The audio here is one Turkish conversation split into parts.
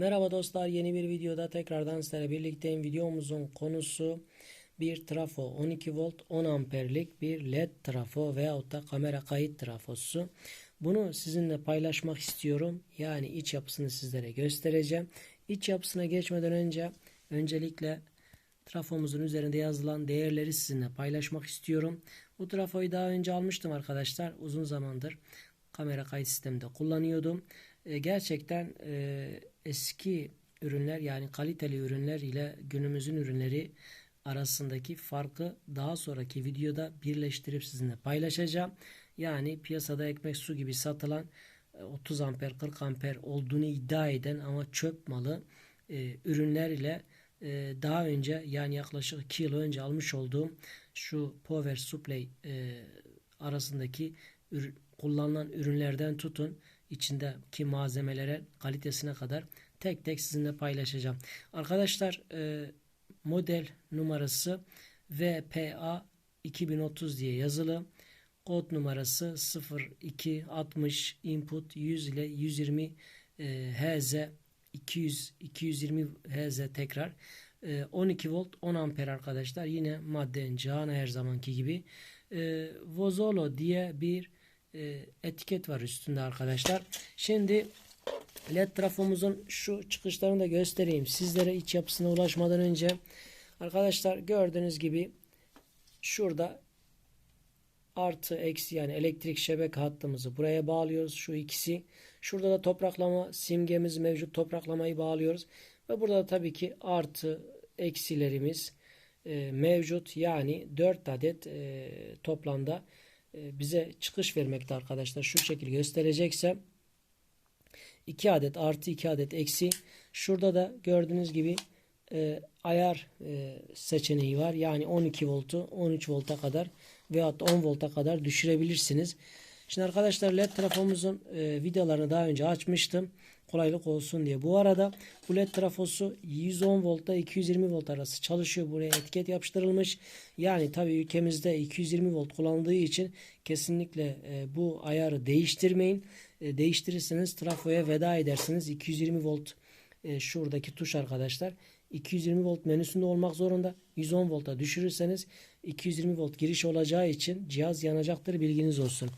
Merhaba dostlar yeni bir videoda tekrardan sizlerle birlikteyim. Videomuzun konusu bir trafo 12 volt 10 amperlik bir led trafo veyahut da kamera kayıt trafosu. Bunu sizinle paylaşmak istiyorum. Yani iç yapısını sizlere göstereceğim. İç yapısına geçmeden önce öncelikle trafomuzun üzerinde yazılan değerleri sizinle paylaşmak istiyorum. Bu trafoyu daha önce almıştım arkadaşlar. Uzun zamandır kamera kayıt sisteminde kullanıyordum. E, gerçekten e, eski ürünler yani kaliteli ürünler ile günümüzün ürünleri arasındaki farkı daha sonraki videoda birleştirip sizinle paylaşacağım. Yani piyasada ekmek su gibi satılan 30 amper 40 amper olduğunu iddia eden ama çöp malı e, ürünler ile e, daha önce yani yaklaşık 2 yıl önce almış olduğum şu Power Supply e, arasındaki ür, kullanılan ürünlerden tutun içindeki malzemelere kalitesine kadar tek tek sizinle paylaşacağım. Arkadaşlar e, model numarası VPA 2030 diye yazılı. Kod numarası 0260 input 100 ile 120 e, Hz 200 220 Hz tekrar e, 12 volt 10 amper arkadaşlar. Yine madde cihana her zamanki gibi. E, Vozolo diye bir e, etiket var üstünde arkadaşlar. Şimdi led trafomuzun şu çıkışlarını da göstereyim. Sizlere iç yapısına ulaşmadan önce arkadaşlar gördüğünüz gibi şurada artı eksi yani elektrik şebeke hattımızı buraya bağlıyoruz. Şu ikisi. Şurada da topraklama simgemiz mevcut. Topraklamayı bağlıyoruz. Ve burada da tabii ki artı eksilerimiz e, mevcut. Yani 4 adet e, toplamda bize çıkış vermekte arkadaşlar. Şu şekilde göstereceksem 2 adet artı 2 adet eksi. Şurada da gördüğünüz gibi e, ayar e, seçeneği var. Yani 12 voltu 13 volta kadar veyahut 10 volta kadar düşürebilirsiniz. Şimdi arkadaşlar led trafomuzun e, videolarını daha önce açmıştım. Kolaylık olsun diye. Bu arada bu led trafosu 110 voltta 220 volt arası çalışıyor. Buraya etiket yapıştırılmış. Yani tabii ülkemizde 220 volt kullanıldığı için kesinlikle e, bu ayarı değiştirmeyin. E, değiştirirseniz trafoya veda edersiniz. 220 volt e, şuradaki tuş arkadaşlar. 220 volt menüsünde olmak zorunda. 110 volta düşürürseniz 220 volt giriş olacağı için cihaz yanacaktır bilginiz olsun.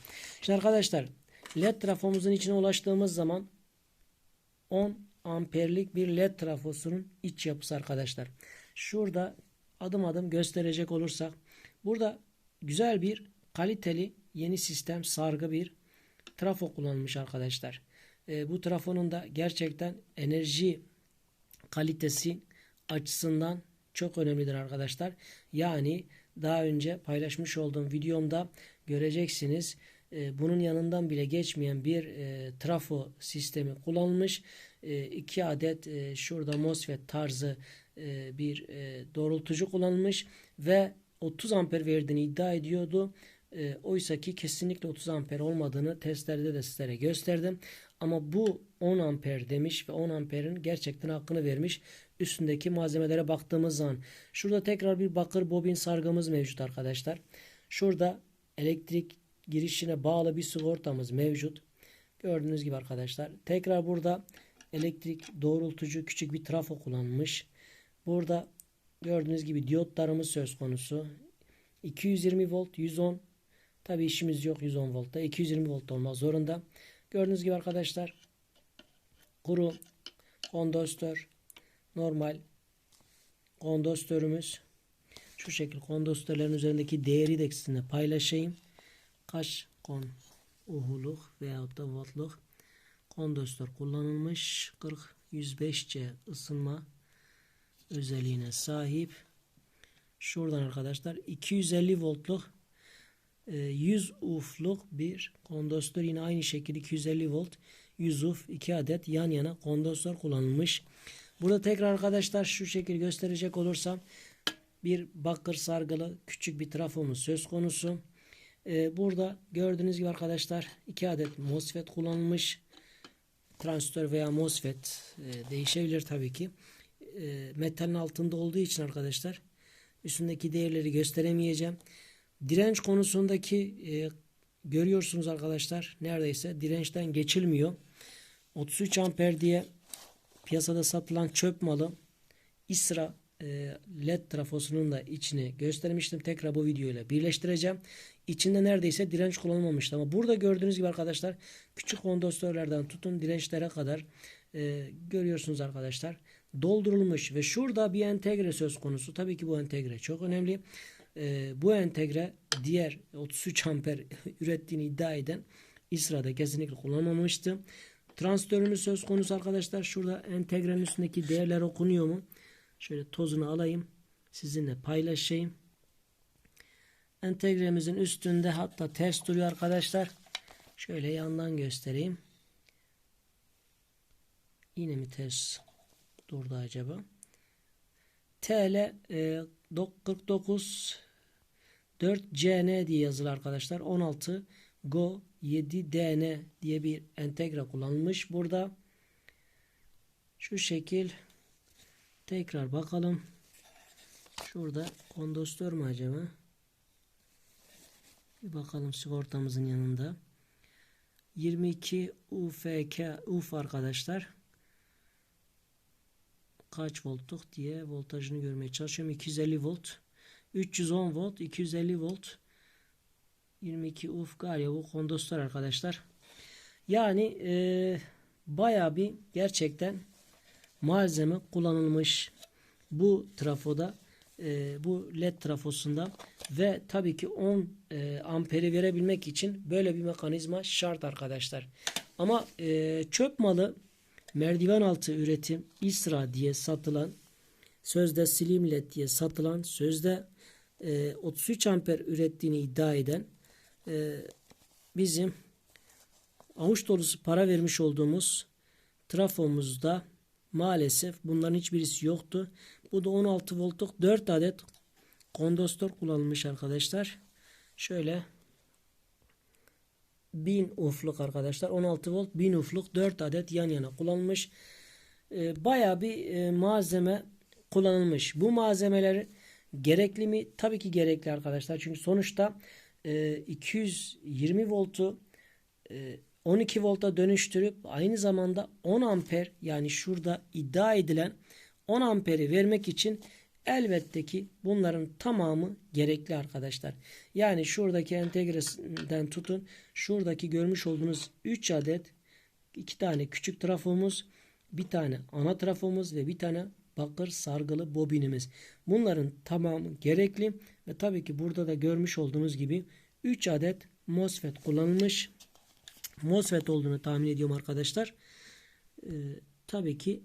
Şimdi arkadaşlar led trafomuzun içine ulaştığımız zaman 10 amperlik bir led trafosunun iç yapısı arkadaşlar. Şurada adım adım gösterecek olursak burada güzel bir kaliteli yeni sistem sargı bir trafo kullanılmış arkadaşlar. E, bu trafonun da gerçekten enerji kalitesi açısından çok önemlidir arkadaşlar. Yani daha önce paylaşmış olduğum videomda göreceksiniz. E, bunun yanından bile geçmeyen bir e, trafo sistemi kullanılmış. E, iki adet e, şurada MOSFET tarzı e, bir doğrultucu kullanılmış ve 30 amper verdiğini iddia ediyordu. E, Oysa ki kesinlikle 30 amper olmadığını testlerde de sizlere gösterdim. Ama bu 10 amper demiş ve 10 amperin gerçekten hakkını vermiş. Üstündeki malzemelere baktığımız zaman şurada tekrar bir bakır bobin sargımız mevcut arkadaşlar. Şurada elektrik girişine bağlı bir sigortamız mevcut. Gördüğünüz gibi arkadaşlar. Tekrar burada elektrik doğrultucu küçük bir trafo kullanılmış. Burada gördüğünüz gibi diyotlarımız söz konusu. 220 volt 110 Tabi işimiz yok 110 voltta. 220 volt olmak zorunda. Gördüğünüz gibi arkadaşlar kuru kondostör normal kondostörümüz şu şekil kondostörlerin üzerindeki değeri de sizinle paylaşayım. Kaç kon uhuluk veyahut da voltluk kondostör kullanılmış. 40 105C ısınma özelliğine sahip. Şuradan arkadaşlar 250 voltluk 100 e, ufluk bir kondensatör yine aynı şekilde 250 volt 100 uf 2 adet yan yana kondensatör kullanılmış. Burada tekrar arkadaşlar şu şekil gösterecek olursam bir bakır sargılı küçük bir trafomuz söz konusu. Ee, burada gördüğünüz gibi arkadaşlar 2 adet MOSFET kullanılmış. Transistör veya MOSFET e, değişebilir tabii ki. E, metalin altında olduğu için arkadaşlar üstündeki değerleri gösteremeyeceğim. Direnç konusundaki e, görüyorsunuz arkadaşlar neredeyse dirençten geçilmiyor. 33 amper diye piyasada satılan çöp malı İsra e, led trafosunun da içini göstermiştim. Tekrar bu videoyla birleştireceğim. İçinde neredeyse direnç kullanılmamıştı ama burada gördüğünüz gibi arkadaşlar küçük kondansatörlerden tutun dirençlere kadar e, görüyorsunuz arkadaşlar doldurulmuş ve şurada bir entegre söz konusu. Tabii ki bu entegre çok önemli. E, bu entegre diğer 33 amper ürettiğini iddia eden İsra'da kesinlikle kullanmamıştı. Transistörümüz söz konusu arkadaşlar. Şurada entegrenin üstündeki değerler okunuyor mu? Şöyle tozunu alayım. Sizinle paylaşayım. Entegremizin üstünde hatta ters duruyor arkadaşlar. Şöyle yandan göstereyim. Yine mi ters durdu acaba? TL e, 49 4CN diye yazılı arkadaşlar. 16 Go 7DN diye bir entegre kullanılmış burada. Şu şekil tekrar bakalım. Şurada kondostör mü acaba? Bir bakalım sigortamızın yanında. 22 UFK UF arkadaşlar. Kaç voltluk diye voltajını görmeye çalışıyorum. 250 volt. 310 volt, 250 volt. 22 UF galiba bu kondostör arkadaşlar. Yani e, baya bir gerçekten malzeme kullanılmış bu trafoda e, bu led trafosunda ve tabii ki 10 e, amperi verebilmek için böyle bir mekanizma şart arkadaşlar. Ama e, çöp malı merdiven altı üretim İsra diye satılan sözde slim led diye satılan sözde e, 33 amper ürettiğini iddia eden e, bizim avuç dolusu para vermiş olduğumuz trafomuzda maalesef bunların hiçbirisi yoktu. Bu da 16 voltluk 4 adet kondostör kullanılmış arkadaşlar. Şöyle 1000 ufluk arkadaşlar 16 volt 1000 ufluk 4 adet yan yana kullanılmış. E, Baya bir e, malzeme kullanılmış. Bu malzemeler gerekli mi? Tabii ki gerekli arkadaşlar. Çünkü sonuçta e, 220 voltu e, 12 volta dönüştürüp aynı zamanda 10 amper yani şurada iddia edilen 10 amperi vermek için elbette ki bunların tamamı gerekli arkadaşlar. Yani şuradaki entegresinden tutun şuradaki görmüş olduğunuz 3 adet 2 tane küçük trafomuz bir tane ana trafomuz ve bir tane bakır sargılı bobinimiz. Bunların tamamı gerekli ve tabii ki burada da görmüş olduğunuz gibi 3 adet MOSFET kullanılmış. MOSFET olduğunu tahmin ediyorum arkadaşlar. Ee, tabii ki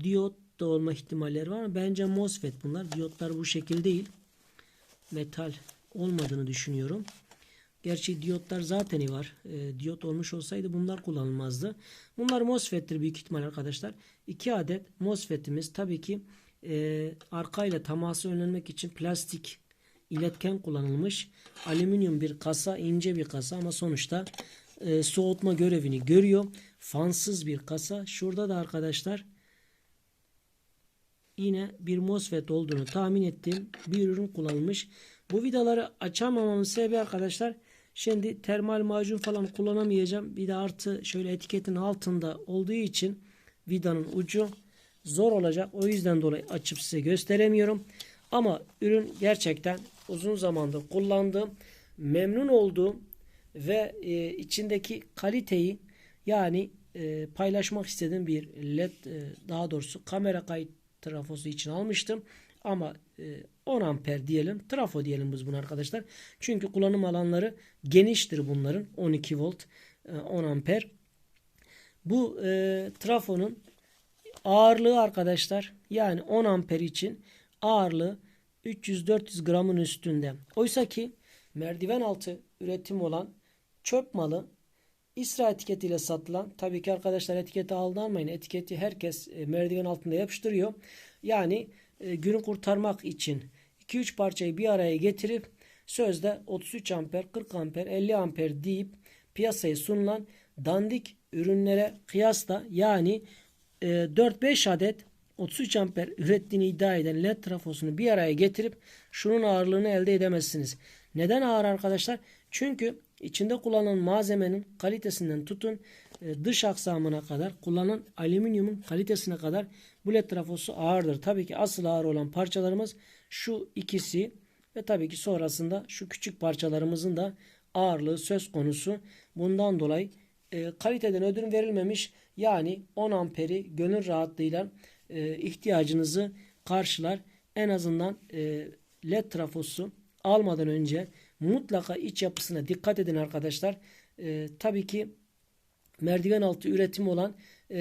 diyot da olma ihtimalleri var ama bence MOSFET bunlar. Diyotlar bu şekil değil. Metal olmadığını düşünüyorum. Gerçi diyotlar zaten var. E, diyot olmuş olsaydı bunlar kullanılmazdı. Bunlar MOSFET'tir büyük ihtimal arkadaşlar. 2 adet MOSFET'imiz tabii ki e, arkayla teması önlenmek için plastik iletken kullanılmış. Alüminyum bir kasa, ince bir kasa ama sonuçta e, soğutma görevini görüyor. Fansız bir kasa. Şurada da arkadaşlar yine bir MOSFET olduğunu tahmin ettiğim bir ürün kullanılmış. Bu vidaları açamamamın sebebi arkadaşlar şimdi termal macun falan kullanamayacağım. Bir de artı şöyle etiketin altında olduğu için vidanın ucu zor olacak. O yüzden dolayı açıp size gösteremiyorum. Ama ürün gerçekten uzun zamandır kullandığım, memnun olduğum ve e, içindeki kaliteyi yani e, paylaşmak istediğim bir led e, daha doğrusu kamera kayıt trafosu için almıştım. Ama e, 10 amper diyelim. Trafo diyelim biz bunu arkadaşlar. Çünkü kullanım alanları geniştir bunların. 12 volt e, 10 amper. Bu e, trafonun ağırlığı arkadaşlar yani 10 amper için ağırlığı 300-400 gramın üstünde. Oysa ki merdiven altı üretim olan çöp malı İsra etiketiyle satılan tabii ki arkadaşlar etiketi aldanmayın. Etiketi herkes e, merdiven altında yapıştırıyor. Yani e, günü kurtarmak için 2-3 parçayı bir araya getirip sözde 33 amper, 40 amper, 50 amper deyip piyasaya sunulan dandik ürünlere kıyasla yani e, 4-5 adet 33 amper ürettiğini iddia eden led trafosunu bir araya getirip şunun ağırlığını elde edemezsiniz. Neden ağır arkadaşlar? Çünkü içinde kullanılan malzemenin kalitesinden tutun e, dış aksamına kadar kullanılan alüminyumun kalitesine kadar bu led trafosu ağırdır. Tabii ki asıl ağır olan parçalarımız şu ikisi ve tabii ki sonrasında şu küçük parçalarımızın da ağırlığı söz konusu. Bundan dolayı e, kaliteden ödün verilmemiş yani 10 amperi gönül rahatlığıyla e, ihtiyacınızı karşılar. En azından e, led trafosu almadan önce mutlaka iç yapısına dikkat edin arkadaşlar. Tabii ki merdiven altı üretim olan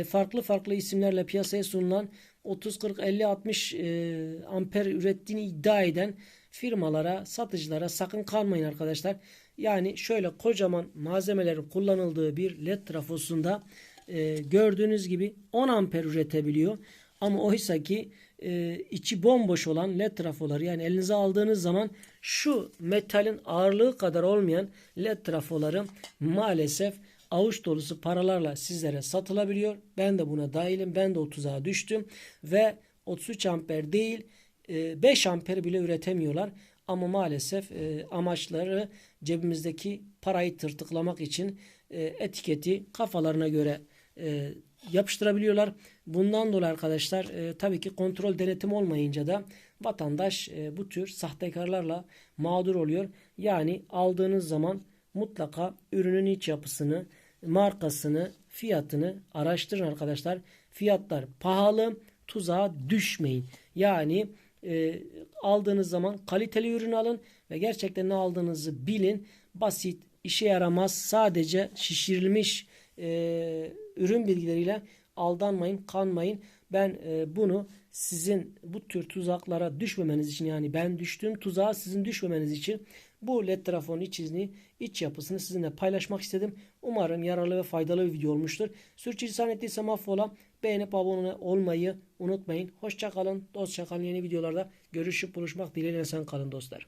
farklı farklı isimlerle piyasaya sunulan 30 40 50 60 e, amper ürettiğini iddia eden firmalara, satıcılara sakın kanmayın arkadaşlar. Yani şöyle kocaman malzemelerin kullanıldığı bir led trafosunda e, gördüğünüz gibi 10 amper üretebiliyor. Ama oysa ki e, içi bomboş olan led trafoları yani elinize aldığınız zaman şu metalin ağırlığı kadar olmayan led trafoları maalesef avuç dolusu paralarla sizlere satılabiliyor. Ben de buna dahilim. Ben de o tuzağa düştüm ve 33 amper değil 5 amper bile üretemiyorlar. Ama maalesef e, amaçları cebimizdeki parayı tırtıklamak için e, etiketi kafalarına göre e, yapıştırabiliyorlar. Bundan dolayı arkadaşlar e, tabii ki kontrol denetim olmayınca da vatandaş e, bu tür sahtekarlarla mağdur oluyor. Yani aldığınız zaman mutlaka ürünün iç yapısını, markasını, fiyatını araştırın arkadaşlar. Fiyatlar pahalı, tuzağa düşmeyin. Yani e, aldığınız zaman kaliteli ürün alın ve gerçekten ne aldığınızı bilin. Basit, işe yaramaz, sadece şişirilmiş e, ürün bilgileriyle aldanmayın, kanmayın. Ben e, bunu sizin bu tür tuzaklara düşmemeniz için yani ben düştüğüm tuzağa sizin düşmemeniz için bu led trafonun içini, iç yapısını sizinle paylaşmak istedim. Umarım yararlı ve faydalı bir video olmuştur. Sürçülisan ettiyse mahvola. Beğenip abone olmayı unutmayın. Hoşçakalın, dostça kalın. Yeni videolarda görüşüp buluşmak dileğiyle sen kalın dostlar.